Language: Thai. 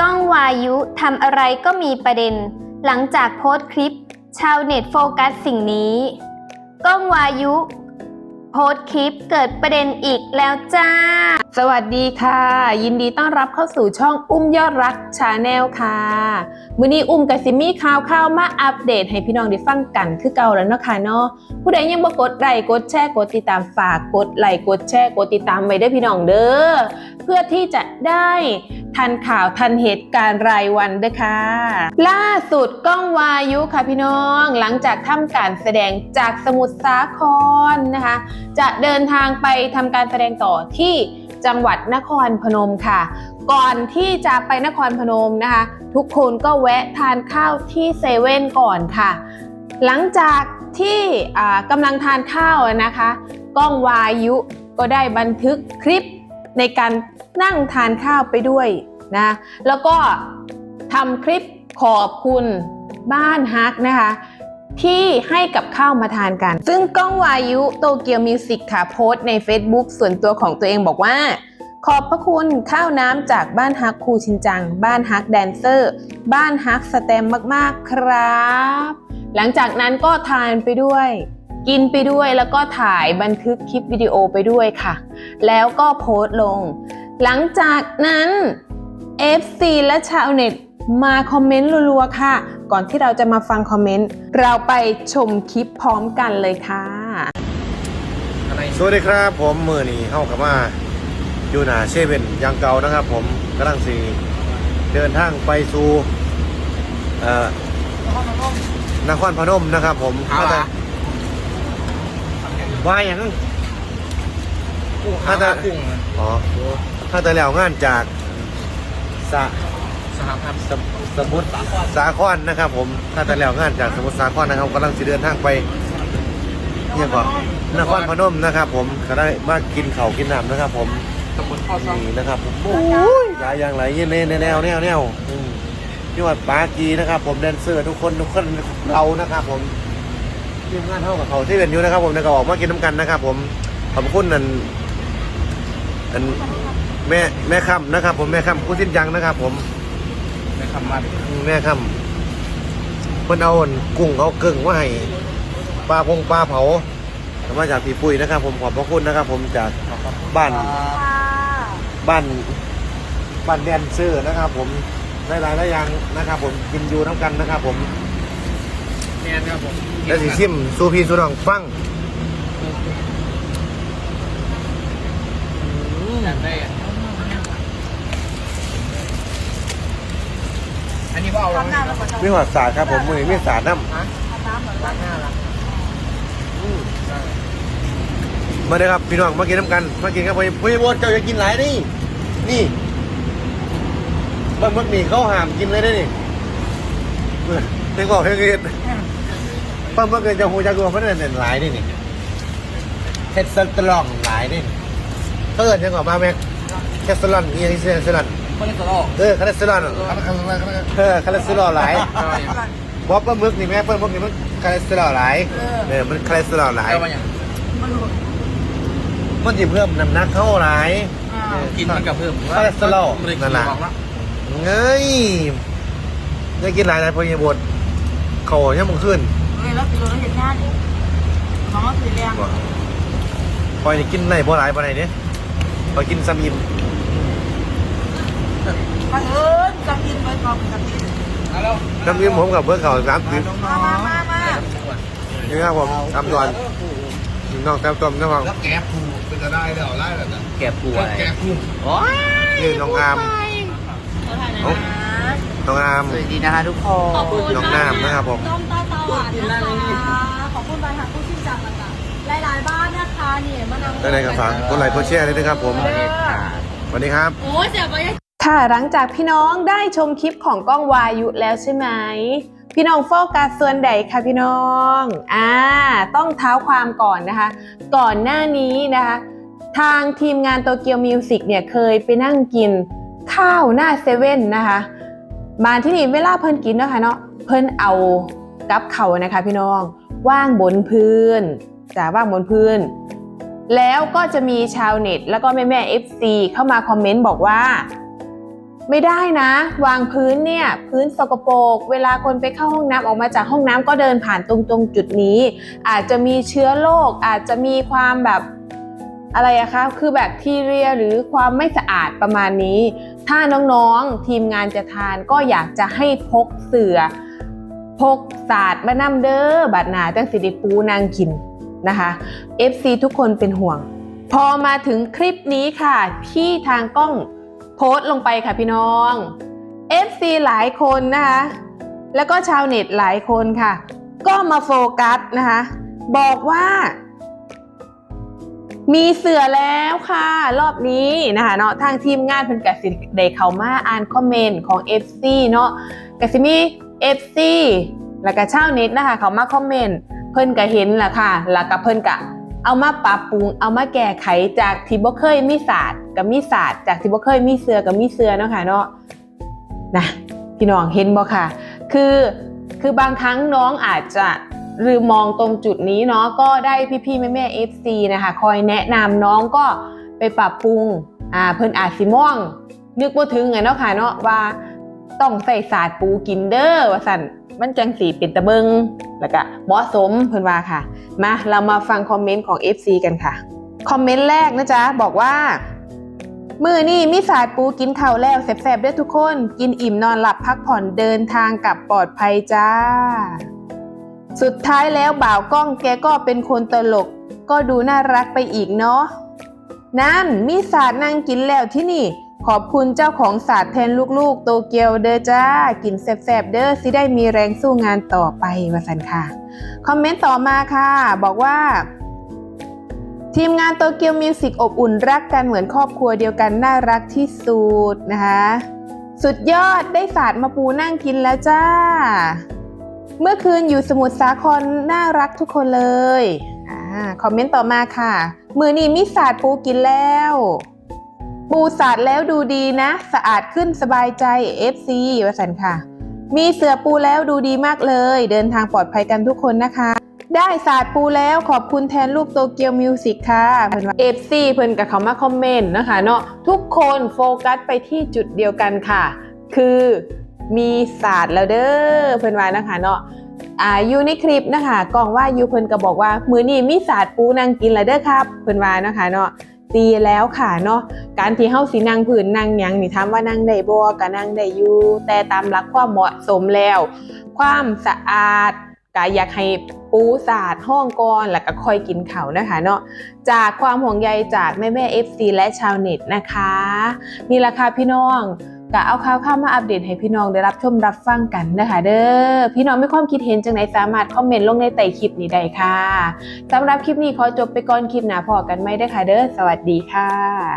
ก้องวายุทำอะไรก็มีประเด็น หลังจากโพสต์คลิป ชาวเน็ตโฟกัสสิ่งนี้ ก้องวายุ โพสต์คลิปเกิดประเด็นอีกแล้วจ้า สวัสดีค่ะ ยินดีต้อนรับเข้าสู่ช่องอุ้มยอดรักชาแนลค่ะมื้อนี้อุ้มกับซิมี่ข่าวข่าวมาอัปเดตให้พี่น้องได้ฟังกันคือเก่าแล้วเนาะค่ะเนาะผู้ใดยังบ่กดไลค์กดแชร์กดติดตามฝากกดไลค์กดแชร์กดติดตามไว้เด้พี่น้องเด้อเพื่อที่จะได้ทันข่าวทันเหตุการณ์รายวันเด้อค่ะ ล่าสุดก้องวายุค่ะพี่น้อง หลังจากทำการแสดงจากสมุทรสาครนะคะ จะเดินทางไปทำการแสดงต่อที่จังหวัดนครพนมค่ะ ก่อนที่จะไปนครพนมนะคะ ทุกคนก็แวะทานข้าวที่เซเว่นก่อนค่ะ หลังจากที่กำลังทานข้าวนะคะ ก้องวายุก็ได้บันทึกคลิป ในการนั่งทานข้าวไปด้วยนะแล้วก็ทำคลิปขอบคุณบ้านฮักนะคะที่ให้กับข้าวมาทานกัน ซึ่งก้องวายุโตเกียวมิวสิกค่ะโพสต์ใน Facebook ส่วนตัวของตัวเองบอกว่า ขอบพระคุณข้าวน้ำจากบ้านฮักครูชินจัง บ้านฮักแดนเซอร์ บ้านฮักสแตมมาก ๆ ครับ หลังจากนั้นก็ทานไปด้วย กินไปด้วยแล้วก็ถ่ายบันทึกคลิปวิดีโอไปด้วยค่ะ แล้วก็โพสต์ลง หลังจากนั้น FC และชาวเน็ตมาคอมเมนต์รัวๆค่ะ ก่อนที่เราจะมาฟังคอมเมนต์ เราไปชมคลิปพร้อมกันเลยค่ะ สวัสดีครับผมมือนี้เข้ากับมาอยู่หนาเซเว่นอยังเก่านะครับ ผมกำลังสีเดินทางไปสู่เอ่อนครพนมนะครับ ผมเอาล่ะ ว่าอย่างนั้นถ้าจะกุ้งอ๋อถ้าแต่แล้วงานจากสะสหพันธ์สมสมุทรสาครนะครับ ผมถ้าแต่แล้วงานจากสมุทรสาครนะครับกำลังจะเดินทางไปเนี่ยก่อนนครพนมนะครับ ผมก็ได้มากินข้าวกินน้ำนะครับ ผมตำบลข้อซ่องนี่นะครับผมโอ้ยหลายอย่างหลายเย็นในแนวแนวแนวอืมที่วัดปากีนะครับ ผมแดนเซอร์ทุกคนทุกคนเรานะครับ ผม ทีมงานเท่ากับเขาที่เป็นอยู่นะครับ ผมในกระบอกมากินน้ำกันนะครับ ผมขอบคุณนั่นอันแม่แม่ค่ำนะครับ ผมแม่ค่ำผู้สิ้นยังนะครับ ผมในคำมันแม่ค่ำเพิ่นเอาอันกุ้งเอาเกึ่งมาให้ปลาพงปลาเผามาจากพี่ปุ้ยนะครับ ผมขอบพระคุณนะครับ ผมจากบ้านบ้านบ้านแดนเซอร์นะครับ ผมหลายๆหลายอย่างนะครับ ผมกินอยู่น้ำกันนะครับ ผม แมนครับผมแล้วสิชิมซูพีซูดองฟังอยากได้อะอันนี้ว่าเอาลงมีหอดสาดครับผมมือนี้มีสาดน้ล้างหน้าละำมาเลยครับพี่น้องมากินน้ำกันมากินครับพี่พี่โบนเจ้าจะกินหลายนี่นี่บางมักมีเขาห้ามกินเลยได้นี่เต็งบอกเฮ้ย กินบางมักเกินจะหูจะกลัวเพราะนั่นเป็นหลายนี่นี่เฮ็ดสตรองหลายนี่เขาเอินยังก่อนมาแม็กแคสซอลอนอีนี่เซนซอลอนคนนี้ตัวโลเออคาเลสเตอรอลเออคาเลสเตอรอลหลายบอปเปอร์มึกนี่แม่เปิ้ลมึกนี่มันคาเลสเตอรอลหลายเออมันคาเลสเตอรอลหลายมันจะเพิ่มน้ำหนักเข้าหลายกินมันกับเพิ่มคาเลสเตอรอลนั่นแหละบอกว่าเงยยังกินหลายหลายพอยบดเขายังมึงขึ้น เลยแล้วกิโลละเห็นงานอีกน้องก็คือเลี้ยงพอยนี่กินไหนบ่หลายบ่ไหนเนี่ยพอยกินซ้ำอิ่มมาเอิญจะกินไปก่อนกินเอาแล้วซ้ำอิ่มผมกับเบอร์เขาสามสิบมามามามานี่ครับผมทำก่อนน้องแต้มต้มนะครับแล้วแกปูเป็นจะได้เดี๋ยวไล่แบบนั้นแกปูอะไรแกปูนี่น้องอามน้องอามสวัสดีนะคะทุกคน ขอบคุณน้องน้ำนะครับผมต้มตา ตาหวานนะคะขอบคุณบายหาผู้ชื่นจังนะคะหลายๆบ้านนะคะเนี่ยมะนาวได้ในกับฝากกดไลค์กดแชร์เลยนะครับผมสวัสดีครับ โอ้ยเสียไปค่ะหลังจากพี่น้องได้ชมคลิปของก้องวายุแล้วใช่ไหมพี่น้องโฟกัสส่วนใดคะพี่น้องอ่าต้องเท้าความก่อนนะคะ ก่อนหน้านี้นะคะ ทางทีมงานโตเกียวมิวสิกเนี่ยเคยไปนั่งกินข้าวหน้าเซเว่นนะคะมาที่นี่เวลาเพิ่นกินเนาะคะเนาะเพิ่นเอา กับเขานะคะพี่น้องว่างบนพื้นจะว่างบนพื้น แล้วก็จะมีชาวเน็ต แล้วก็แม่แม่ FC เข้ามาคอมเมนต์บอกว่า ไม่ได้นะ วางพื้นเนี่ยพื้นสกปรกเวลาคนไปเข้าห้องน้ำออกมาจากห้องน้ำก็เดินผ่านตรงตรงจุดนี้ อาจจะมีเชื้อโรคอาจจะมีความแบบอะไรอะคะคือแบคทีเรียหรือความไม่สะอาดประมาณนี้ ถ้าน้องๆทีมงานจะทานก็อยากจะให้พกเสือ พกศาสตร์มานำเด้อบัดหนาจังสิไดิปูนางกินนะคะ FC ทุกคนเป็นห่วง พอมาถึงคลิปนี้ค่ะที่ทางกล้องโพสต์ลงไปค่ะพี่น้อง FC หลายคนนะคะ แล้วก็ชาวเน็ตหลายคนค่ะ ก็มาโฟกัสนะคะ บอกว่า มีเสือแล้วค่ะ รอบนี้นะคะเนาะทางทีมงานเพิ่นกสิได้เขามาอ่านคอมเมนต์ของ FC เนาะกสิมี FC แล้วก็ชาวเน็ตนะคะ เขามาคอมเมนต์เพิ่นก็เห็นแหละค่ะ แล้วก็เพิ่นก็เอามาปรับปรุง เอามาแก้ไขจากที่บ่เคยมีศาสตร์กับมีศาสตร์จากที่บ่เคยมีเสือกับมีเสือเนาะค่ะเนาะนะพี่น้องเห็นบ่ค่ะ คือคือบางครั้งน้องอาจจะลืมมองตรงจุดนี้เนาะก็ได้พี่ๆแม่ๆ FC นะคะคอยแนะนำน้องก็ไปปรับปรุงอ่าเพิ่นอาจสิมองนึกบ่ถึงไงเนาะค่ะเนาะว่า ต้องใส่ศาสตร์ปูกินเด้อว่าสั่นมันจังสีเป็นตะเบิงแล้วก็เหมาะสมเพิ่นว่าค่ะ มาเรามาฟังคอมเมนต์ของ FC กันค่ะ คอมเมนต์แรกนะจ๊ะ บอกว่า มือนี่มีสายปูกินข้าวแล้วแสบๆด้วยทุกคน กินอิ่มนอนหลับพักผ่อนเดินทางกลับปลอดภัยจ้า สุดท้ายแล้วบ่าวกล้องแกก็เป็นคนตลก ก็ดูน่ารักไปอีกเนาะนั่นมีศาสตร์นั่งกินแล้วที่นี่ ขอบคุณเจ้าของศาสตร์แทนลูกๆ โตเกียวเด้อจ้า กินแสบๆเด้อสิได้มีแรงสู้งานต่อไปวาสันค่ะ คอมเมนต์ต่อมาค่ะ บอกว่า ทีมงานโตเกียวมิวสิกอบอุ่นรักกันเหมือนครอบครัวเดียวกันน่ารักที่สุดนะคะ สุดยอดได้ศาสตร์มาปูนั่งกินแล้วจ้า เมื่อคืนอยู่สมุทรสาครน่ารักทุกคนเลยอ่าคอมเมนต์ต่อมาค่ะ มือนี้มีศาสตร์ปูกินแล้ว ปูศาสตร์แล้วดูดีนะ สะอาดขึ้นสบายใจ FC วสันค่ะ มีเสือปูแล้วดูดีมากเลย เดินทางปลอดภัยกันทุกคนนะคะ ได้ศาสตร์ปูแล้วขอบคุณแทนลูกโตเกียวมิวสิกค่ะเพิ่นว่า FC เพิ่อนกับเขามาคอมเมนต์นะคะเนาะทุกคนโฟกัสไปที่จุดเดียวกันค่ะ คือมีศาสตร์แล้วเด้อเพิ่อนว่านะคะเนาะอ่าอยู่ในคลิปนะคะกองว่ายูเพิ่นก็บอกว่า มือนี้มีศาสตร์ปูนางกินแล้วเด้อครับ เพิ่นว่านะคะเนาะ ตีแล้วค่ะเนาะการที่เฮาสินั่งผืนนั่งยังนี่ถามว่านั่งได้บ่ก็นั่งได้อยู่แต่ตามหลักความเหมาะสมแล้ว ความสะอาดก็อยากให้ปูสาดห้องก่อนแล้วก็ค่อยกินเขานะคะเนาะจากความห่วงใยจากแม่แม่ FC และชาวเน็ตนะคะ นี่แหละค่ะพี่น้อง ก็เอาข่าวข้ามาอัปเดตให้พี่น้องได้รับชมรับฟังกันนะคะเด้อพี่น้องมีความคิดเห็นจังไหนสามารถคอมเมนต์ลงในใต้คลิปนี้ได้ค่ะสำหรับคลิปนี้ขอจบไปก่อนคลิปหน้าพอกันไหมได้อค่ะเด้อสวัสดีค่ะ